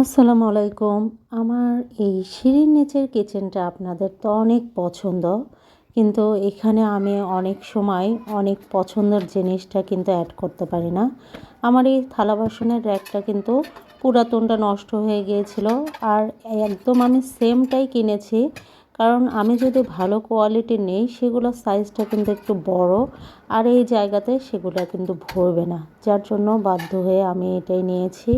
আসসালামু আলাইকুম। আমার এই সিঁড়ির নিচের কিচেনটা আপনাদের তো অনেক পছন্দ, কিন্তু এখানে আমি অনেক সময় অনেক পছন্দের জিনিসটা কিন্তু অ্যাড করতে পারি না। আমার এই থালা বাসনের র্যাকটা কিন্তু পুরাতনটা নষ্ট হয়ে গিয়েছিল আর একদম আমি সেমটাই কিনেছি। কারণ আমি যদি ভালো কোয়ালিটির নেই সেগুলোর সাইজটা কিন্তু একটু বড় আর এই জায়গাতে সেগুলো কিন্তু ভরবে না। যার জন্য বাধ্য হয়ে আমি এটাই নিয়েছি।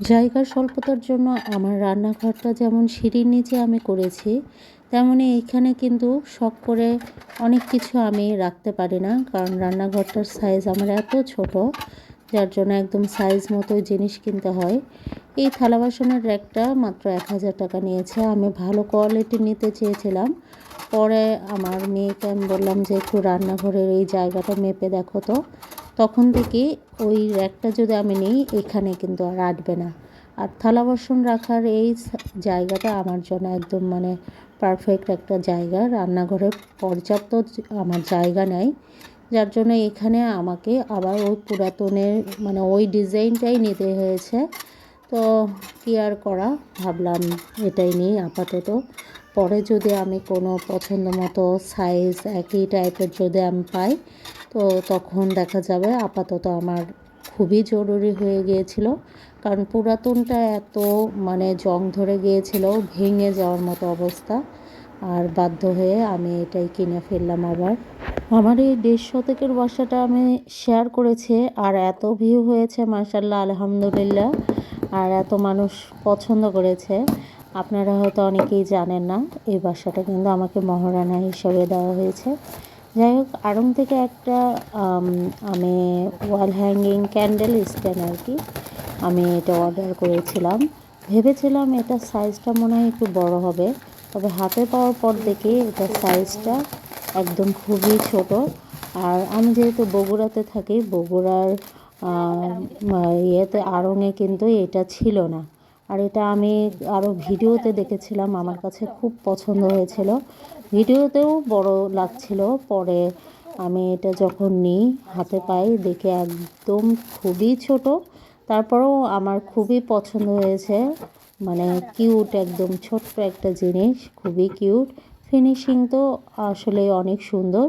জায়গার স্বল্পতার জন্য আমার রান্নাঘরটা যেমন সিঁড়ির নিচে আমি করেছি, তেমনি এইখানে কিন্তু শখ করে অনেক কিছু আমি রাখতে পারি না, কারণ রান্নাঘরটার সাইজ আমার এত ছোট, যার জন্য একদম সাইজ মতো জিনিস কিনতে হয়। এই থালা বাসনের র্যাকটা মাত্র এক হাজার টাকা নিয়েছে, আমি ভালো কোয়ালিটি নিতে চেয়েছিলাম। পরে আমার মেয়েকে আমি বললাম যে, একটু রান্নাঘরের এই জায়গাটা মেপে দেখো তো। তখন থেকে ওই র্যাকটা যদি আমি নিই, এখানে কিন্তু আর আটবে না। আর থালা বাসন রাখার এই জায়গাটা আমার জন্য একদম মানে পারফেক্ট একটা জায়গা। রান্নাঘরে পর্যাপ্ত আমার জায়গা নেই। যার জন্য এখানে আমাকে আবার ওই পুরাতনের মানে ওই ডিজাইনটাই নিতে হয়েছে। তো কি আর করা? ভাবলাম এটাই নেই আপাতত। পরে যদি আমি কোনো পছন্দ মতো সাইজ একই টাইপের যদি আমি পাই, তো তখন দেখা যাবে আপাতত আমার খুবই জরুরি হয়ে গিয়েছিল। কারণ পুরাতনটা এত মানে জং ধরে গিয়েছিল, ভেঙে যাওয়ার মতো অবস্থা। আর বাধ্য হয়ে আমি এটাই কিনে ফেললাম আবার। আমার এই দেড় শতকের বাসাটা আমি শেয়ার করেছি, আর এত ভিউ হয়েছে মার্শাল্লাহ আলহামদুলিল্লাহ। আর এত মানুষ পছন্দ করেছে, আপনারা হয়তো অনেকেই জানেন না, এই বাসাটা কিন্তু আমাকে মহারানা হিসাবে দেওয়া হয়েছে। যাই হোক, আড়ং থেকে একটা, আমি ওয়াল হ্যাঙ্গিং ক্যান্ডেল স্ট্যান্ড আর কি, আমি এটা অর্ডার করেছিলাম। ভেবেছিলাম এটা সাইজটা মনে হয় একটু বড় হবে, তবে হাতে পাওয়ার পর দেখি এটা সাইজটা একদম খুবই ছোট। আর আমি যেহেতু বগুড়াতে থাকি, বগুড়ার ইয়েতে আড়ংয়ে কিন্তু এটা ছিল না। আর এটা আমি আরও ভিডিওতে দেখেছিলাম, আমার কাছে খুব পছন্দ হয়েছিল। ভিডিওতেও বড় লাগছিল, পরে আমি এটা যখন নিই, হাতে পাই, দেখে একদম খুবই ছোট। তারপরেও আমার খুবই পছন্দ হয়েছে মানে কিউট, একদম ছোট্ট একটা জিনিস, খুবই কিউট। ফিনিশিং তো আসলে অনেক সুন্দর।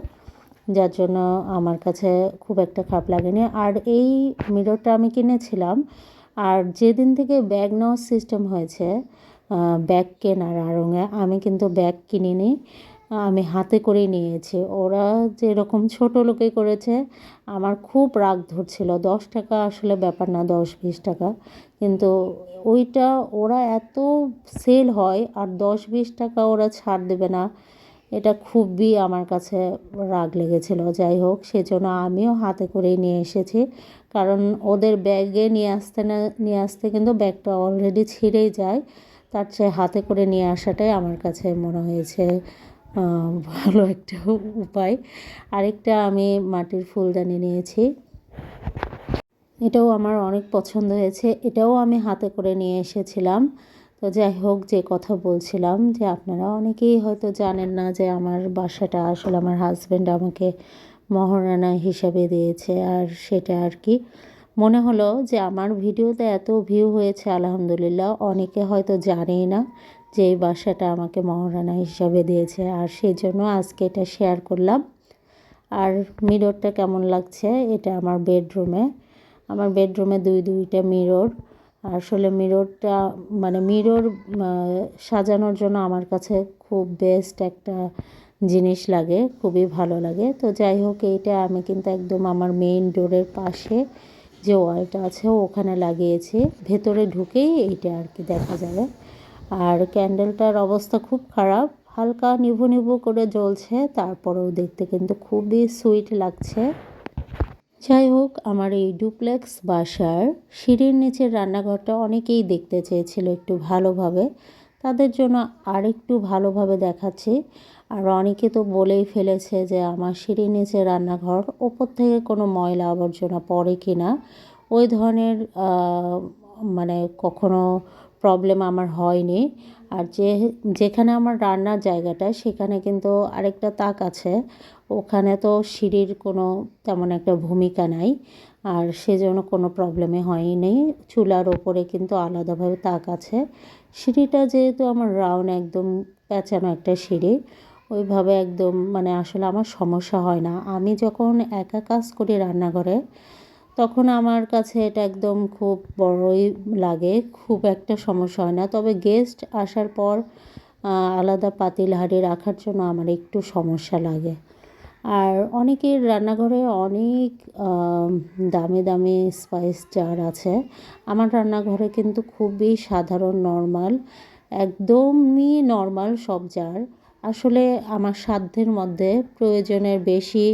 যার জন্য আমার কাছে খুব একটা খারাপ লাগেনি। আর এই মিররটা আমি কিনেছিলাম। আর যেদিন থেকে ব্যাগ নেওয়ার সিস্টেম হয়েছে ব্যাগ কেনার আড়ঙে, আমি কিন্তু ব্যাগ কিনিনি, আমি হাতে করেই নিয়েছি। ওরা যেরকম ছোটো লোকে করেছে, আমার খুব রাগ ধরছিল। দশ টাকা আসলে ব্যাপার না, দশ বিশ টাকা। কিন্তু ওইটা ওরা এত সেল হয়, আর দশ বিশ টাকা ওরা ছাড় দেবে না। এটা খুবই আমার কাছে রাগ লেগেছিল, যাই হোক, সেজন্য আমিও হাতে করেই নিয়ে এসেছি। কারণ ওদের ব্যাগে নিয়ে আসতে না, নিয়ে আসতে কিন্তু ব্যাগটা অলরেডি ছিঁড়েই যায়। তার চেয়ে হাতে করে নিয়ে আসাটাই আমার কাছে মনে হয়েছে ভালো একটা উপায়। আরেকটা আমি মাটির ফুলদানি নিয়েছি। এটাও আমার অনেক পছন্দ হয়েছে। এটাও আমি হাতে করে নিয়ে এসেছিলাম। তো যাই হোক, যে কথা বলছিলাম যে আপনারা অনেকেই হয়তো জানেন না যে আমার বাসাটা আসলে আমার হাজব্যান্ড আমাকে মহারানা হিসাবে দিয়েছে আর সেটা আর কি। মনে হলো যে আমার ভিডিওতে এত ভিউ হয়েছে, আলহামদুলিল্লাহ, অনেকে হয়তো জানেই না যে এই বাসাটা আমাকে মহারানা হিসাবে দিয়েছে আর সেই জন্য আজকে এটা শেয়ার করলাম। আর মিররটা কেমন লাগছে? এটা আমার বেডরুমে আমার বেডরুমে দুই দুইটা মিরর আসলে মিররটা মানে মিরর সাজানোর জন্য আমার কাছে খুব বেস্ট একটা জিনিস লাগে, খুবই ভালো লাগে। তো যাই হোক, এইটা আমি কিন্তু একদম আমার মেইন ডোরের পাশে যে ওয়ালটা আছে, ওখানে লাগিয়েছি। ভেতরে ঢুকেই এইটা আর কি দেখা যাবে। আর ক্যান্ডেলটার অবস্থা খুব খারাপ, হালকা নিভু নিভু করে জ্বলছে, তারপরেও দেখতে কিন্তু খুবই সুইট লাগছে। যাই হোক, আমার এই ডুপ্লেক্স বাসার সিঁড়ির নিচের রান্নাঘরটা অনেকেই দেখতে চেয়েছিল একটু ভালোভাবে। তাদের জন্য আরেকটু ভালোভাবে দেখাচ্ছি। আর অনেকে তো বলেই ফেলেছে যে আমার সিঁড়ির নিচে রান্নাঘর ওপর থেকে কোনো ময়লা আবর্জনা পড়ে কি না। ওই ধরনের মানে কখনো প্রবলেম আমার হয়নি। আর যে, যেখানে আমার রান্নার জায়গাটা, সেখানে কিন্তু আরেকটা তাক আছে। ওখানে তো সিঁড়ির কোনো তেমন একটা ভূমিকা নাই। আর সেজন্য কোনো প্রবলেমে হয়নি চুলার ওপরে কিন্তু আলাদাভাবে তাক আছে। সিঁড়িটা যেহেতু আমার রাউন্ড একদম পেঁচানো একটা সিঁড়ি, ওইভাবে একদম মানে আসলে আমার সমস্যা হয় না। আমি যখন একা কাজ করি রান্নাঘরে তখন আমার কাছে এটা একদম খুব বড়ই লাগে, খুব একটা সমস্যা হয় না। তবে গেস্ট আসার পর আলাদা পাতিল হাঁড়ি রাখার জন্য আমার একটু সমস্যা লাগে। আর অনেকের রান্নাঘরে অনেক দামি দামি স্পাইস জার আছে। আমার রান্নাঘরে কিন্তু খুবই সাধারণ নর্মাল একদমই নর্মাল সব জার আসলে আমার সাধ্যের মধ্যে প্রয়োজনের বেশি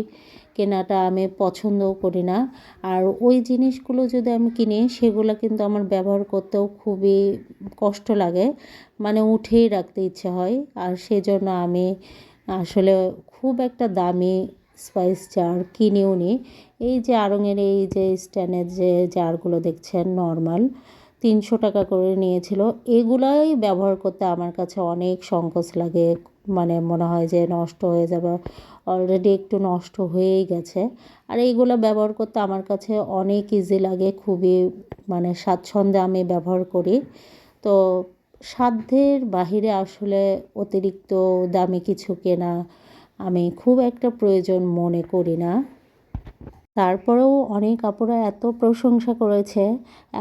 কেনাটা আমি পছন্দও করি না। আর ওই জিনিসগুলো যদি আমি কিনি, সেগুলো কিন্তু আমার ব্যবহার করতেও খুবই কষ্ট লাগে। মানে উঠেই রাখতে ইচ্ছে হয়। আর সেজন্য আমি আসলে খুব একটা দামি স্পাইস জার কিনেও নিই এই যে আড়ঙের এই যে স্ট্যান্ডের যে জারগুলো দেখছেন নর্মাল তিনশো টাকা করে নিয়েছিল। এগুলাই ব্যবহার করতে আমার কাছে অনেক সংকোচ লাগে। মানে মনে হয় যে নষ্ট হয়ে যাবে অলরেডি একটু নষ্ট হয়েই গেছে। আর এইগুলো ব্যবহার করতে আমার কাছে অনেক ইজি লাগে, খুবই মানে স্বাচ্ছন্দ্যে আমি ব্যবহার করি। তো সাধ্যের বাহিরে আসলে অতিরিক্ত দামি কিছু কেনা আমি খুব একটা প্রয়োজন মনে করি না। তারপরেও অনেক আপুরা এত প্রশংসা করেছে।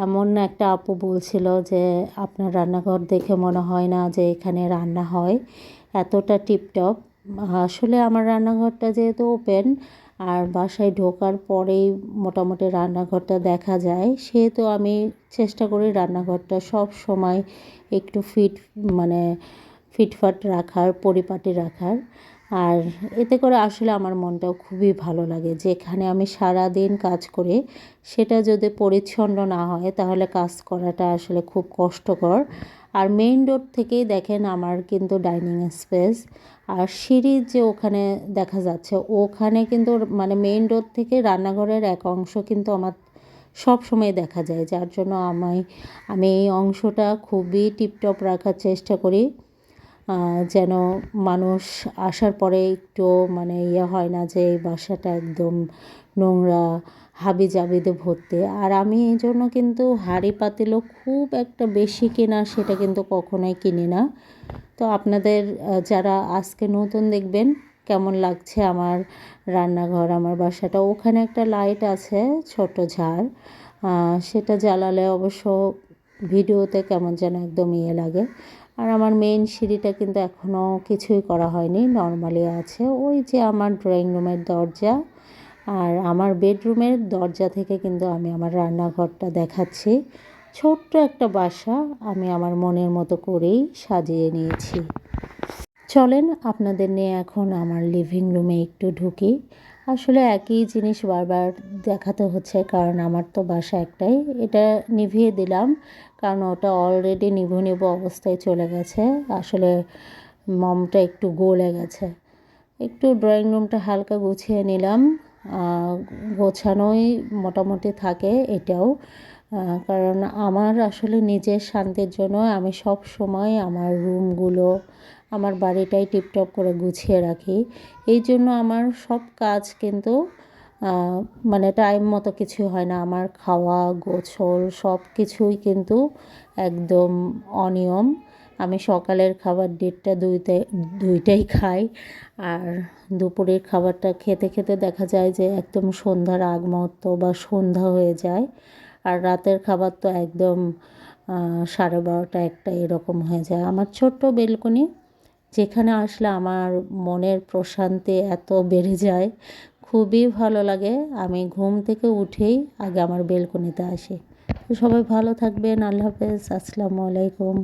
এমন একটা আপু বলছিল যে, আপনার রান্নাঘর দেখে মনে হয় না যে এখানে রান্না হয়। এতটা টিপটপ। আসলে আমার রান্নাঘরটা যেহেতু ওপেন আর বাসায় ঢোকার পরেই মোটামুটি রান্নাঘরটা দেখা যায়, সেহেতু আমি চেষ্টা করি রান্নাঘরটা সব সময় একটু ফিট মানে ফিটফাট রাখার, পরিপাটি রাখার। আর এতে করে আসলে আমার মনটাও খুবই ভালো লাগে। যেখানে আমি সারা দিন কাজ করি, সেটা যদি পরিচ্ছন্ন না হয়, তাহলে কাজ করাটা আসলে খুব কষ্টকর। আর মেইন রোড থেকেই দেখেন আমার কিন্তু ডাইনিং স্পেস আর সিঁড়ির যে ওখানে দেখা যাচ্ছে, ওখানে কিন্তু মানে মেইন রোড থেকে রান্নাঘরের এক অংশ কিন্তু আমার সব সময় দেখা যায়। যার জন্য আমায়, আমি এই অংশটা খুবই টিপটপ রাখার চেষ্টা করি। যেন মানুষ আসার পরে একটু মানে ইয়ে হয় না যে এই বাসাটা একদম নোংরা হাবি জাবিতে ভর্তি। আর আমি এই জন্য কিন্তু হাঁড়ি পাতিলও খুব একটা বেশি কেনা সেটা কিন্তু কখনোই কিনি না। তো আপনাদের যারা আজকে নতুন দেখবেন, কেমন লাগছে আমার রান্নাঘর, আমার বাসাটা? ওখানে একটা লাইট আছে, ছোট ঝাড়। সেটা জ্বালালে অবশ্য ভিডিওতে কেমন যেন একদম ইয়ে লাগে। আর আমার মেইন সিঁড়িটা কিন্তু এখনও কিছুই করা হয়নি নর্মালি আছে। ওই যে আমার ড্রয়িং রুমের দরজা আর আমার বেডরুমের দরজা থেকে কিন্তু আমি আমার রান্নাঘরটা দেখাচ্ছি। ছোট্ট একটা বাসা আমি আমার মনের মতো করেই সাজিয়ে নিয়েছি। চলেন আপনাদের নিয়ে এখন আমার লিভিং রুমে একটু ঢুকি। আসলে একই জিনিস বারবার দেখাতে হচ্ছে, কারণ আমার তো বাসা একটাই। এটা নিভিয়ে দিলাম, কারণ ওটা অলরেডি নিভু নিভু অবস্থায় চলে গেছে। আসলে মমটা একটু গলে গেছে। একটু ড্রয়িং রুমটা হালকা গুছিয়ে নিলাম। গোছানোই মোটামুটি থাকে এটাও। কারণ আমার আসলে নিজের শান্তির জন্য আমি সব সময় আমার রুমগুলো, আমার বাড়িটাই টিপটপ করে গুছিয়ে রাখি। এই জন্য আমার সব কাজ কিন্তু মানে টাইম মতো কিছু হয় না। আমার খাওয়া গোছল সব কিছুই কিন্তু একদম অনিয়ম। আমি সকালের খাবার ডেটটা দুইটাই দুইটাই খাই। আর দুপুরের খাবারটা খেতে খেতে দেখা যায় যে একদম সন্ধ্যার আগ মুহূর্ত বা সন্ধ্যা হয়ে যায়। আর রাতের খাবার তো একদম সাড়ে বারোটা একটা এরকম হয়ে যায়। আমার ছোট্ট বেলকনি, যেখানে আসলে আমার মনের প্রশান্তি এত বেড়ে যায়, খুবই ভালো লাগে। আমি ঘুম থেকে উঠেই আগে আমার বেলকনিতে আসি। সবাই ভালো থাকবেন, আল্লাহ হাফেজ, আসসালামু আলাইকুম।